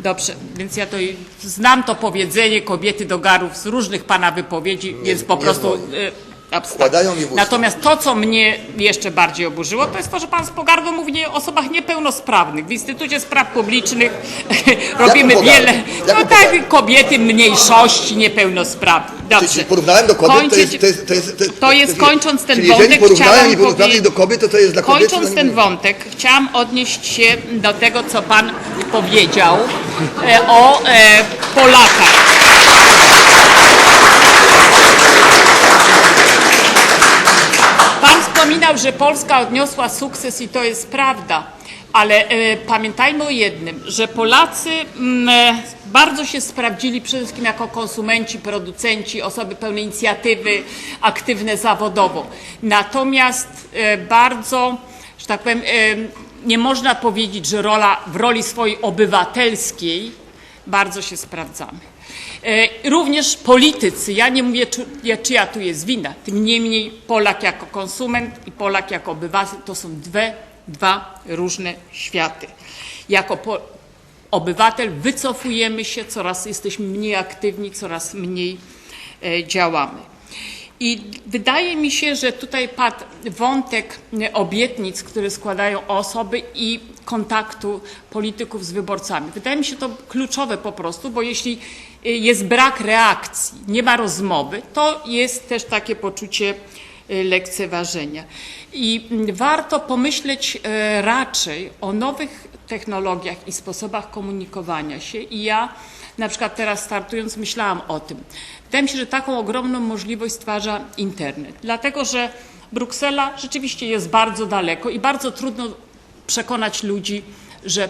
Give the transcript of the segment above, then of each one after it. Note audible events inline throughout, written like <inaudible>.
Dobrze, więc ja to i- znam to powiedzenie kobiety do garów z różnych pana wypowiedzi, więc po prostu y. Wkładają mi w usta. Natomiast to, co mnie jeszcze bardziej oburzyło, to jest to, że pan z pogardą mówi o osobach niepełnosprawnych. W Instytucie Spraw Publicznych <laughs> robimy pogardą? wiele. Jaką No pogardą? tak, kobiety mniejszości niepełnosprawnych. Czyli Dobrze. porównałem do kobiet, to Kończyć- jest... To jest, to jest, to, to jest kończąc ten czyli wątek, jeżeli porównałem chciałam niepełnosprawnych do kobiet, to to jest dla kobiet... Kończąc ten wątek, chciałam odnieść się do tego, co Pan powiedział e, o e, Polakach. Wspominał, że Polska odniosła sukces i to jest prawda, ale e, pamiętajmy o jednym, że Polacy mm, e, bardzo się sprawdzili przede wszystkim jako konsumenci, producenci, osoby pełne inicjatywy, aktywne zawodowo. Natomiast e, bardzo, że tak powiem, e, nie można powiedzieć, że rola, w roli swojej obywatelskiej bardzo się sprawdzamy. E, Również politycy, ja nie mówię, czy, ja- czyja tu jest wina, tym niemniej Polak jako konsument i Polak jako obywatel to są dwie, dwa różne światy. Jako po, obywatel wycofujemy się, coraz jesteśmy mniej aktywni, coraz mniej e, działamy. I wydaje mi się, że tutaj padł wątek e, obietnic, które składają osoby i kontaktu polityków z wyborcami. Wydaje mi się to kluczowe po prostu, bo jeśli jest brak reakcji, nie ma rozmowy, to jest też takie poczucie e, lekceważenia. I mm, warto pomyśleć e, raczej o nowych technologiach i sposobach komunikowania się i ja na przykład teraz startując myślałam o tym. Wydaje mi się, że taką ogromną możliwość stwarza internet, dlatego że Bruksela rzeczywiście jest bardzo daleko i bardzo trudno przekonać ludzi, że y,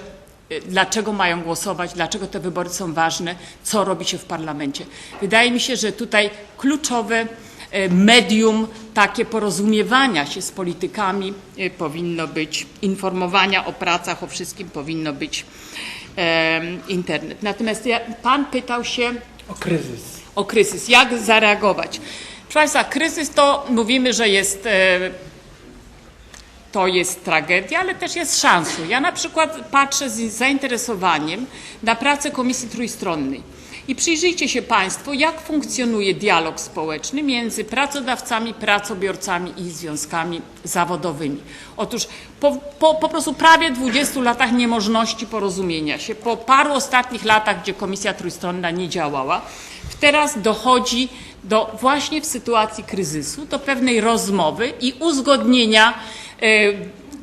dlaczego mają głosować, dlaczego te wybory są ważne, co robi się w parlamencie. Wydaje mi się, że tutaj kluczowe e, medium takie porozumiewania się z politykami e, powinno być, informowania o pracach, o wszystkim powinno być internet. Natomiast ja, Pan pytał się O kryzys. o kryzys, jak zareagować. Proszę Państwa, kryzys to mówimy, że jest, e, to jest tragedia, ale też jest szansą. Ja na przykład patrzę z zainteresowaniem na pracę Komisji Trójstronnej. I przyjrzyjcie się Państwo, jak funkcjonuje dialog społeczny między pracodawcami, pracobiorcami i związkami zawodowymi. Otóż po, po, po prostu prawie 20 latach niemożności porozumienia się, po paru ostatnich latach, gdzie Komisja Trójstronna nie działała, teraz dochodzi do właśnie w sytuacji kryzysu do pewnej rozmowy i uzgodnienia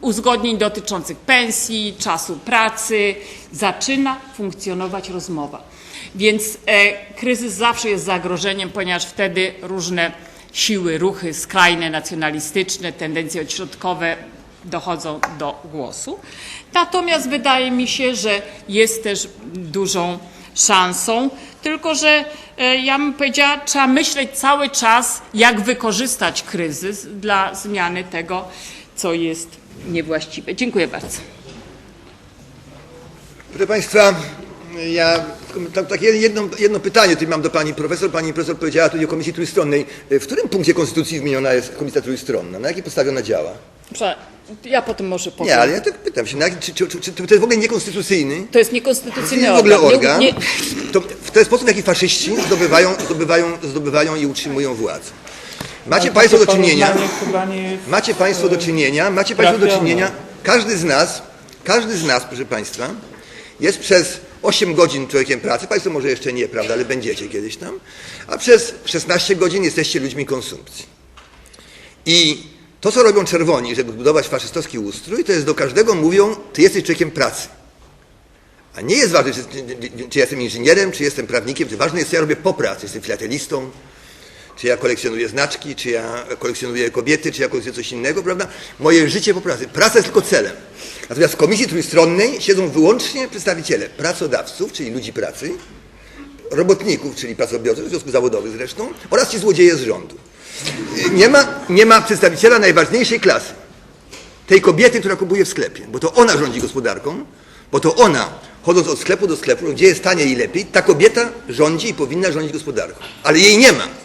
uzgodnień dotyczących pensji, czasu pracy, zaczyna funkcjonować rozmowa. Więc e, kryzys zawsze jest zagrożeniem, ponieważ wtedy różne siły, ruchy skrajne, nacjonalistyczne, tendencje odśrodkowe dochodzą do głosu. Natomiast wydaje mi się, że jest też dużą szansą, tylko że e, ja bym powiedziała, trzeba myśleć cały czas, jak wykorzystać kryzys dla zmiany tego, co jest niewłaściwe. Dziękuję bardzo. Proszę Państwa, ja tak, takie jedno, jedno pytanie tutaj mam do Pani Profesor. Pani Profesor powiedziała tutaj o Komisji Trójstronnej. W którym punkcie Konstytucji wymieniona jest Komisja Trójstronna? Na jakiej podstawie ona działa? Proszę, Ja potem może powiem. Nie, ale ja tak pytam się, czy, czy, czy, czy to jest w ogóle niekonstytucyjny? To jest To niekonstytucyjny jest w ogóle organ. organ. Nie, nie, To w ten sposób, w jaki faszyści zdobywają, zdobywają, zdobywają i utrzymują władzę. Macie Państwo do czynienia... Macie Państwo do czynienia, macie Państwo do czynienia, każdy z nas, każdy z nas, proszę Państwa, jest przez 8 godzin człowiekiem pracy, Państwo może jeszcze nie, prawda, ale będziecie kiedyś tam, a przez 16 godzin jesteście ludźmi konsumpcji. I to, co robią czerwoni, żeby zbudować faszystowski ustrój, to jest do każdego mówią, ty jesteś człowiekiem pracy. A nie jest ważne, czy, czy, czy jestem inżynierem, czy jestem prawnikiem, czy ważne jest, co ja robię po pracy. Jestem filatelistą, czy ja kolekcjonuję znaczki, czy ja kolekcjonuję kobiety, czy ja kolekcjonuję coś innego, prawda? Moje życie po pracy. Praca jest tylko celem. Natomiast w komisji trójstronnej siedzą wyłącznie przedstawiciele pracodawców, czyli ludzi pracy, robotników, czyli pracobiorców, związków zawodowych zresztą, oraz ci złodzieje z rządu. Nie ma, nie ma przedstawiciela najważniejszej klasy. Tej kobiety, która kupuje w sklepie, bo to ona rządzi gospodarką, bo to ona, chodząc od sklepu do sklepu, gdzie jest taniej i lepiej, ta kobieta rządzi i powinna rządzić gospodarką. Ale jej nie ma.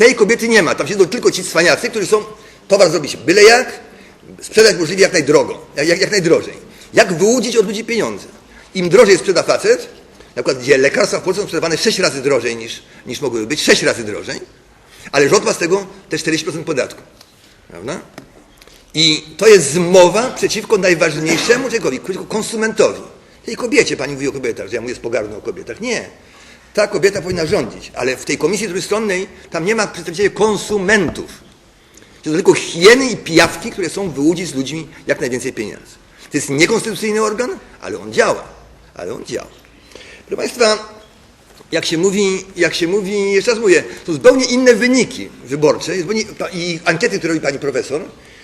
Tej kobiety nie ma. Tam siedzą tylko ci cwaniacy, którzy są towar zrobić byle jak, sprzedać możliwie jak najdrogo, jak, jak, jak najdrożej. Jak wyłudzić od ludzi pieniądze. Im drożej sprzeda facet, na przykład gdzie lekarstwa w Polsce są sprzedawane 6 razy drożej niż, niż mogłyby być, 6 razy drożej, ale rząd ma z tego te 40% podatku. Prawda? I to jest zmowa przeciwko najważniejszemu człowiekowi, konsumentowi. Tej kobiecie, pani mówi o kobietach, że ja mówię z pogardą o kobietach. Nie. Ta kobieta powinna rządzić, ale w tej komisji trójstronnej tam nie ma przedstawicieli konsumentów. To tylko hieny i pijawki, które chcą wyłudzić z ludźmi jak najwięcej pieniędzy. To jest niekonstytucyjny organ, ale on działa. Ale on działa. Proszę Państwa, jak się mówi, jak się mówi, jeszcze raz mówię, to zupełnie inne wyniki wyborcze zupełnie- i ankiety, które robi pani profesor,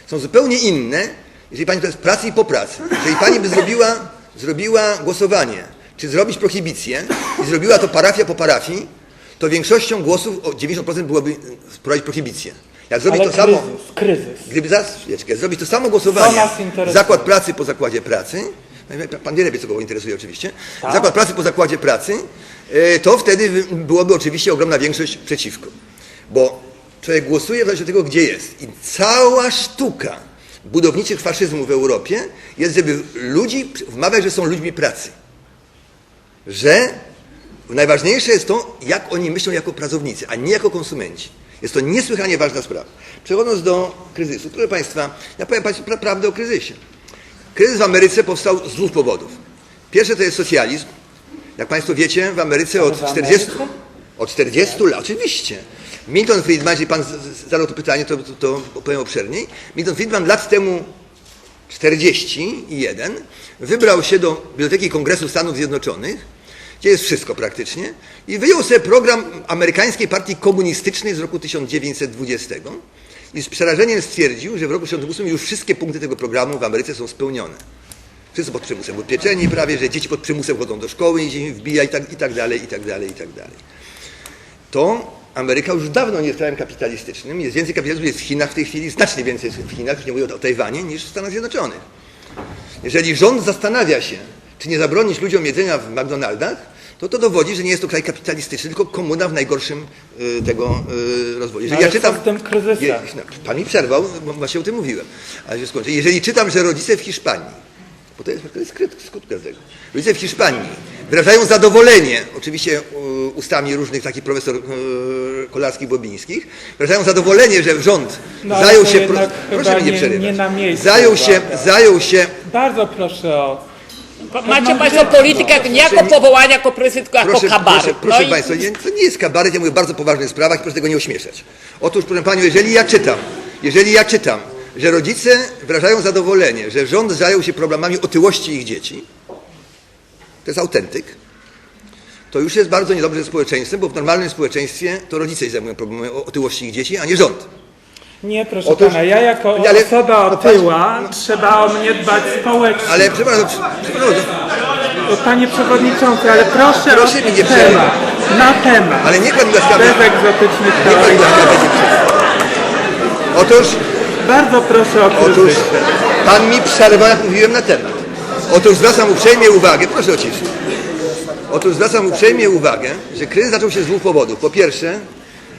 są zupełnie inne, jeżeli pani to jest pracy i po pracy. Jeżeli pani by zrobiła, zrobiła głosowanie, czy zrobić prohibicję i zrobiła to parafia po parafii, to większością głosów o 90% byłoby wprowadzić prohibicję. Jak zrobić Ale to samo, kryzys, kryzys. Gdyby zaraz, chwileczkę, zrobić to samo głosowanie, zakład pracy po zakładzie pracy, no pan wie lepiej, co go interesuje oczywiście, Tak. zakład pracy po zakładzie pracy, e, to wtedy byłoby oczywiście ogromna większość przeciwko. Bo człowiek głosuje w zależności od tego, gdzie jest. I cała sztuka budowniczych faszyzmów w Europie jest, żeby ludzi wmawiać, że są ludźmi pracy. Że najważniejsze jest to, jak oni myślą jako pracownicy, a nie jako konsumenci. Jest to niesłychanie ważna sprawa. Przechodząc do kryzysu, proszę Państwa, ja powiem Państwu pra- prawdę o kryzysie. Kryzys w Ameryce powstał z dwóch powodów. Pierwszy to jest socjalizm. Jak Państwo wiecie, w Ameryce od w 40, Ameryce? od 40 lat, oczywiście. Milton Friedman, jeżeli Pan zadał to pytanie, to, to, to opowiem obszerniej. Milton Friedman lat temu 41 wybrał się do Biblioteki Kongresu Stanów Zjednoczonych, gdzie jest wszystko praktycznie, i wyjął sobie program amerykańskiej partii komunistycznej z roku 1920 i z przerażeniem stwierdził, że w roku 1908 już wszystkie punkty tego programu w Ameryce są spełnione. Wszyscy pod przymusem upieczeni prawie, że dzieci pod przymusem chodzą do szkoły i im wbija i tak, i tak dalej, i tak dalej, i tak dalej. To Ameryka już dawno nie jest krajem kapitalistycznym. Jest więcej kapitalizmu jest w Chinach w tej chwili, znacznie więcej jest w Chinach, już nie mówię o Tajwanie, niż w Stanach Zjednoczonych. Jeżeli rząd zastanawia się, czy nie zabronić ludziom jedzenia w McDonaldach, to to dowodzi, że nie jest to kraj kapitalistyczny, tylko komuna w najgorszym y, tego y, rozwoju. Jeżeli ale co z tym kryzysem? Je- no, pan mi przerwał, bo właśnie o tym mówiłem. Ale się skończę. Jeżeli czytam, że rodzice w Hiszpanii, bo to jest, to jest skutkiem tego, rodzice w Hiszpanii wyrażają zadowolenie, oczywiście u- ustami różnych takich profesor e, kolarskich, bobińskich, wyrażają zadowolenie, że rząd No, zajął się... jednak proszę mi nie przerywać. nie na miejscu, zajął się, zajął się Bardzo proszę o... Macie Państwo politykę nie jako powołanie, jako prezydent, tylko jako kabaret. proszę, proszę no i Państwa, nie, to nie jest kabaret, ja mówię o bardzo poważnych sprawach i proszę tego nie ośmieszać. Otóż, proszę Panią, jeżeli ja czytam, jeżeli ja czytam, że rodzice wyrażają zadowolenie, że rząd zajął się problemami otyłości ich dzieci, to jest autentyk, to już jest bardzo niedobrze ze społeczeństwem, bo w normalnym społeczeństwie to rodzice się zajmują problemami o- otyłości ich dzieci, a nie rząd. Nie, proszę Otóż- pana, ja jako ale- osoba no, otyła trzeba o mnie dbać społecznie. Ale przepraszam, przepraszam Panie przewodniczący, ale proszę, Proszę o mi nie temat. Na temat. ale niech Pan łaskawie, Bez egzotycznych niech Pan teorii. łaskawie nie. Otóż Bardzo proszę o Otóż pan mi przerwał, jak mówiłem na temat. Otóż zwracam uprzejmie uwagę, proszę o ciszę. Otóż zwracam uprzejmie uwagę, że kryzys zaczął się z dwóch powodów. Po pierwsze,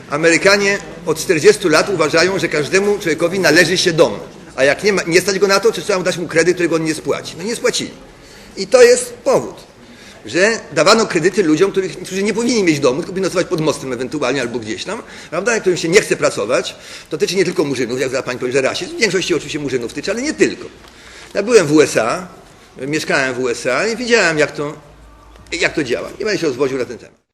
Amerykanie od 40 lat uważają, że każdemu człowiekowi należy się dom. A jak nie, ma, nie stać go na to, to trzeba mu dać mu kredyt, którego on nie spłaci. No nie spłacili. I to jest powód, że dawano kredyty ludziom, których, którzy nie powinni mieć domu, tylko powinni nocować pod mostem ewentualnie albo gdzieś tam, prawda, którym się nie chce pracować. To tyczy nie tylko murzynów, jak za pani powie, że rasizm. W większości oczywiście murzynów tyczy, ale nie tylko. Ja byłem w USA, mieszkałem w USA i widziałem, jak to, jak to działa. Nie będę się rozwodził na ten temat.